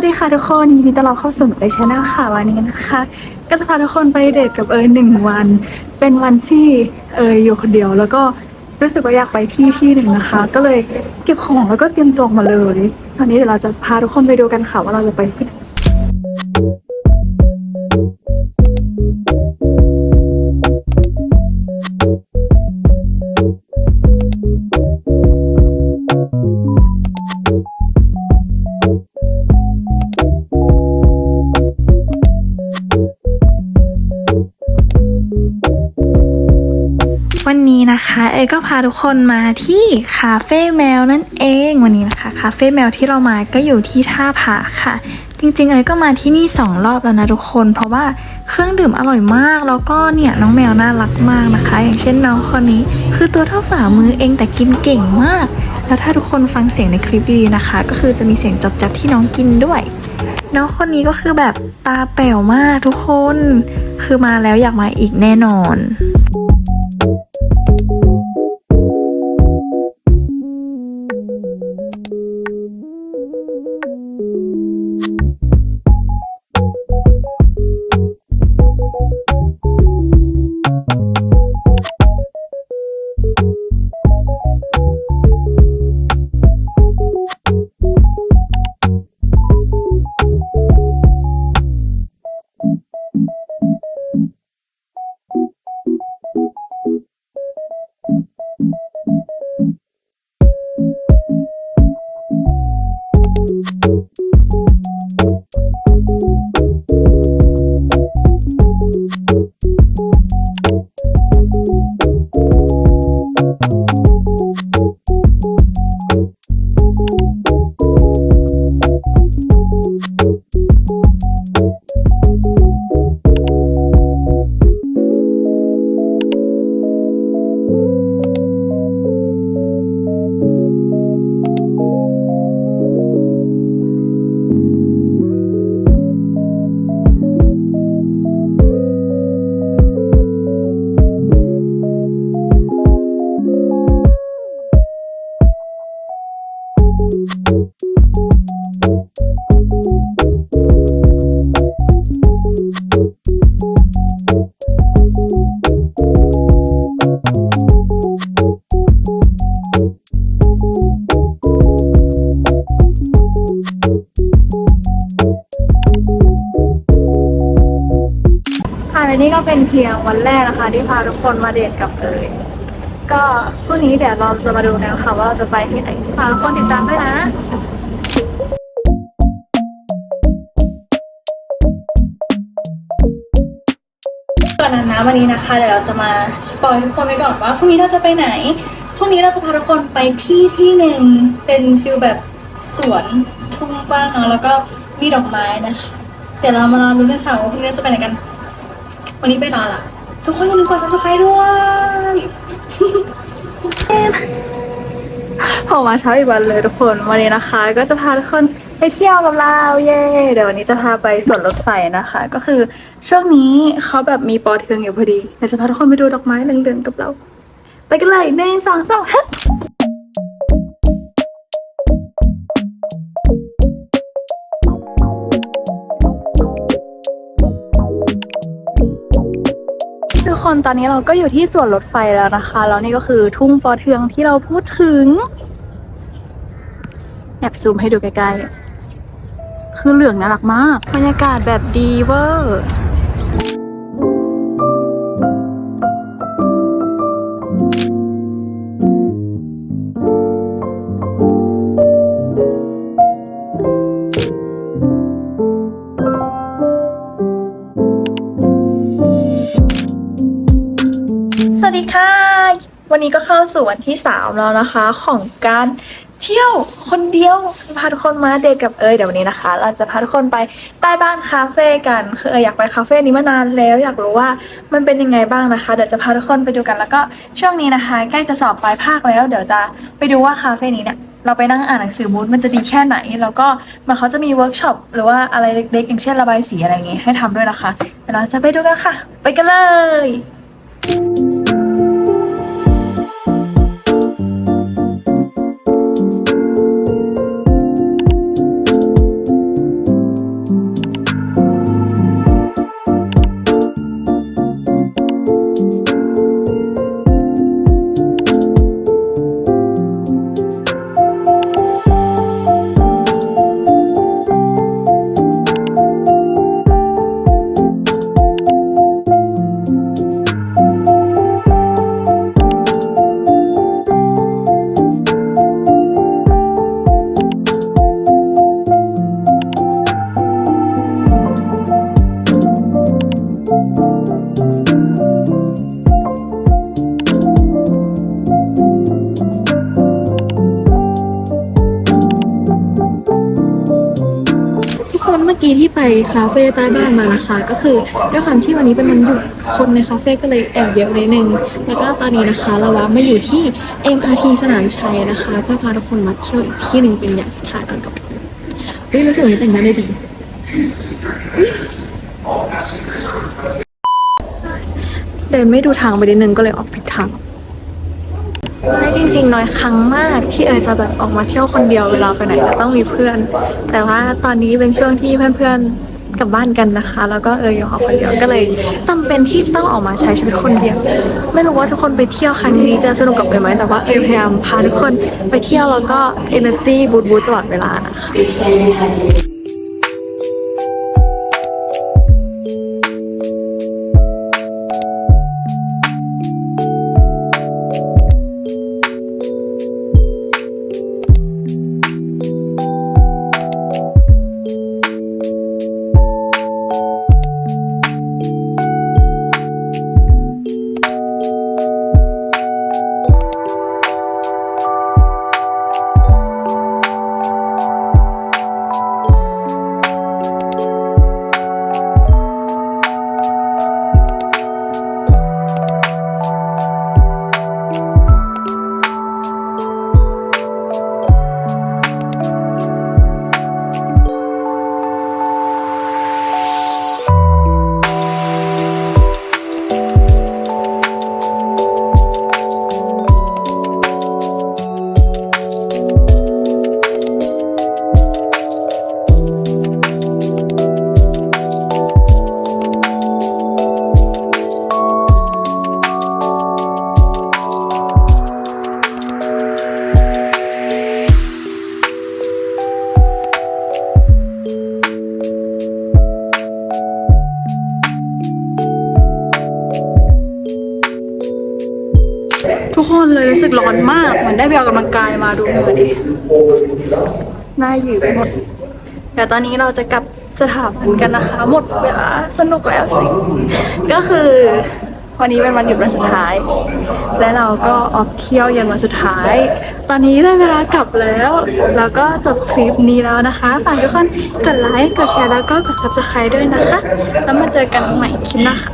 วัสดีค่ะทุกคนยินดีต้อนรับเข้าสู่ในช anel ค่ะวันนี้นะคะ ก็จะพาทุกคนไปเดทกับเอยหนึ่งวัน เป็นวันที่เอยอยู่คนเดียวแล้วก็รู้สึกว่าอยากไปที่ที่หนึ่งนะคะ ก็เลยเก็บของแล้วก็เตรียมตัวมาเลย ตอนนี้เดี๋ยวเราจะพาทุกคนไปดูกันค่ะว่าเราจะไปที่ไหน นะคะ เอยก็พาทุกคนมาที่คาเฟ่แมวนั่นเองวันนี้นะคะคาเฟ่แมวที่เรามาก็อยู่ที่ท่าผาค่ะ จริงๆ เอยก็มาที่นี่สองรอบแล้วนะทุกคน เพราะว่าเครื่องดื่มอร่อยมาก แล้วก็เนี่ยน้องแมวน่ารักมากนะคะ อย่างเช่นน้องคนนี้ คือตัวเท่าฝ่ามือเองแต่กินเก่งมาก แล้วถ้าทุกคนฟังเสียงในคลิปดีๆนะคะ ก็คือจะมีเสียงจับๆที่น้องกินด้วยน้องคนนี้ก็คือแบบตาแป๋วมากทุกคน คือมาแล้วอยากมาอีกแน่นอน ค่ะและนี่ก็เป็นเพียงวันแรกนะคะ ที่พาทุกคนมาเดทกับเอ๋ย ก็พรุ่งนี้เดี๋ยวเราจะมาดูกันค่ะว่าเราจะไปที่ไหนฝากทุกคนติดตามด้วยนะก่อนนั้นนะวันนี้นะคะเดี๋ยวเราจะมาสปอยทุกคนไว้ก่อนว่าพรุ่งนี้เราจะไปไหนพรุ่งนี้เราจะพาทุกคนไปที่ที่หนึ่งเป็นฟิลแบบสวนทุ่งกว้างเนาะแล้วก็มีดอกไม้นะคะเดี๋ยวเรามารอรุ้นกันค่ะว่าพรุ่งนี้จะไปไหนกัน วันนี้ไปนอนละทุกคนอย่าลืมกด subscribe ด้วย ผมมาเช้าอีกวันเลยทุกคนวันนี้นะคะ ก็จะพาทุกคนไปเที่ยวกับเราเย้เดี๋ยววันนี้จะพาไปสวนรถไฟนะคะ ก็คือช่วงนี้เขาแบบมีปอเทืองอยู่พอดีเดี๋ยวจะพาทุกคนไปดูดอกไม้เหลืองๆกับเรา ไปกันเลยหนึ่งสองสาม คนตอนนี้เราก็อยู่ที่สวนรถไฟแล้วนะคะแล้วนี่ก็คือทุ่งปอเทืองที่เราพูดถึงแอบซูมให้ดูใกล้ๆ คือเหลืองน่ารักมาก บรรยากาศแบบดีเวอร์ สู่วันที่ 3 แล้วนะคะ ของการเที่ยวคนเดียวพาทุกคนมาเดทกับเอยเดี๋ยววันนี้นะคะ เราจะพาทุกคนไปใต้บ้านคาเฟ่กันคือเอยอยากไปคาเฟ่นี้มานานแล้ว อยากรู้ว่ามันเป็นยังไงบ้างนะคะเดี๋ยวจะพาทุกคนไปดูกันแล้วก็ช่วงนี้นะคะ ใกล้จะสอบปลายภาคแล้ว เดี๋ยวจะไปดูว่าคาเฟ่นี้เนี่ยเราไปนั่งอ่านหนังสือบูธมันจะดีแค่ไหน แล้วก็มันเขาจะมีเวิร์กช็อปหรือว่าอะไรเล็กๆอย่างเช่นระบายสีอะไรอย่างงี้ยให้ทำด้วยนะคะเดี๋ยวเราจะไปดูกันค่ะ ไปกันเลยท คาเฟ่ใต้บ้านมานะคะ ก็คือด้วยความที่วันนี้เป็นวันหยุดคนในคาเฟ่ก็เลยแอบเยอะนิดนึง แล้วก็ตอนนี้นะคะเราว่ามาอยู่ที่ MRT สนามชัยนะคะ เพื่อพาทุกคนมาเที่ยวอีกที่หนึ่งเป็นอย่างสุดท้ายก่อนกับเฮ้ยรู้สึกวันนี้แต่งหน้าได้ดี เดินไม่ดูทางไปนิดนึงก็เลยออกผิดทาง ไม่จริงๆ น้อยครั้งมากที่เอยจะแบบออกมาเที่ยวคนเดียวเวลาไปไหนจะต้องมีเพื่อน แต่ว่าตอนนี้เป็นช่วงที่เพื่อนๆกลับบ้านกันนะคะ แล้วก็เอยอยู่หอคนเดียวก็เลยจำเป็นที่จะต้องออกมาใช้ชีวิตคนเดียว ไม่รู้ว่าทุกคนไปเที่ยวครั้งนี้จะสนุกกับเอยไหมแต่ว่าเอยพยายามพาทุกคนไปเที่ยวแล้วก็ energy บูตบูตตลอดเวลานะคะ ทุกคนเลยรู้สึกร้อนมากเหมือนได้ไปออกกำลังกายมาดูเหงื่อดิหน้าหยืดไปหมดแต่ตอนนี้เราจะกลับสถาบันกันนะคะ หมดเวลาสนุกแล้วสิ ก็คือวันนี้เป็นวันหยุดวันสุดท้าย และเราก็ออกเที่ยวยันวันสุดท้าย ตอนนี้ได้เวลากลับแล้ว แล้วก็จบคลิปนี้แล้วนะคะฝากทุกคนกดไลค์ กดแชร์แล้วก็กด subscribe ด้วยนะคะ แล้วมาเจอกันใหม่คลิปหน้าค่ะ